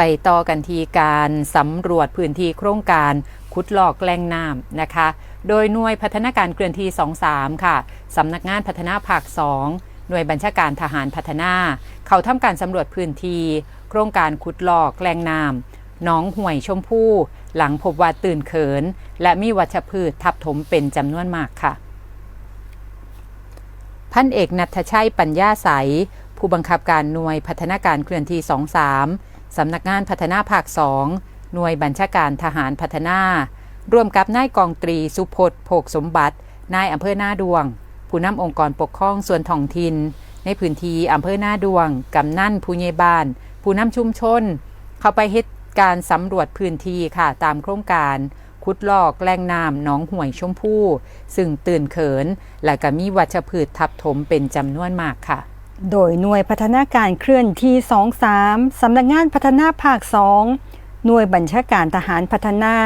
ไปต่อกันทีการสำรวจพื้นที่โครงการขุดลอกแหล่งน้ำนะคะ โดยหน่วยพัฒนาการเคลื่อนที่ 23 ค่ะสำนักงานพัฒนาภาค 2 หน่วยบัญชาการทหารพัฒนา เขาทำการสำรวจพื้นที่โครงการขุดลอกแหล่งน้ำหน้องห่วยชมพู่หลังพบว่าตื่นเขิน และมีวัชพืชทับถมเป็นจำนวนมากค่ะ พันเอกนัทชัยปัญญาใสผู้บังคับการหน่วยพัฒนาการเคลื่อนที่ 23 สำนักงานพัฒนาภาค2หน่วยบัญชาการทหารพัฒนา ร่วมกับนายกองตรีสุพจน์โภกสมบัติ นายอำเภอหน้าดวง ผู้นำองค์กรปกครองส่วนท้องถิ่นในพื้นที่อำเภอหน้าดวงกำนันผู้ใหญ่บ้าน ผู้นำชุมชน เข้าไปเหตุการสำรวจพื้นที่ค่ะตามโครงการขุดลอกแหล่งน้ำหนองห่วยชมพู่ ซึ่งตื่นเขิน และก็มีวัชพืชทับถมเป็นจำนวนมากค่ะ โดยหน่วยพัฒนาการเคลื่อนที่ 23 สำนักงานพัฒนาภาค 2 หน่วยบัญชาการทหารพัฒนา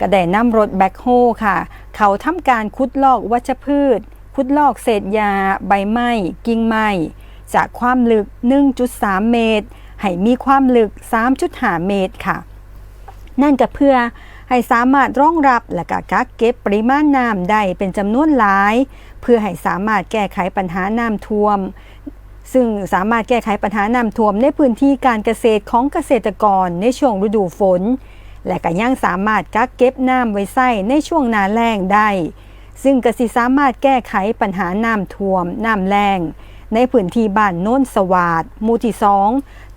กระได้นำรถแบ็คโฮค่ะ เขาทำการคุดลอกวัชพืช คุดลอกเศษยา ใบไม้ กิ่งไม้ จากความลึก 1.3 เมตร ให้มีความลึก 3.5 เมตรค่ะ นั่นก็เพื่อให้สามารถรองรับและก็กักเก็บปริมาณน้ำได้เป็นจำนวนหลาย เพื่อให้สามารถแก้ไขปัญหาน้ำท่วม ซึ่งสามารถแก้ไขปัญหาน้ำท่วมในพื้นที่การเกษตรของเกษตรกรในช่วงฤดูฝน และก็ยังสามารถกักเก็บน้ำไว้ใช้ในช่วงนาแล้งได้ ซึ่งกสิสามารถแก้ไขปัญหาน้ำท่วม น้ำแล้งในพื้นที่บ้านโน้นสวาดหมู่ที่สอง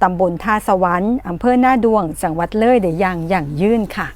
ตำบลท่าสวรรค์อำเภอหน้าดวง จังหวัดเลยได้อย่างยั่งยืนค่ะ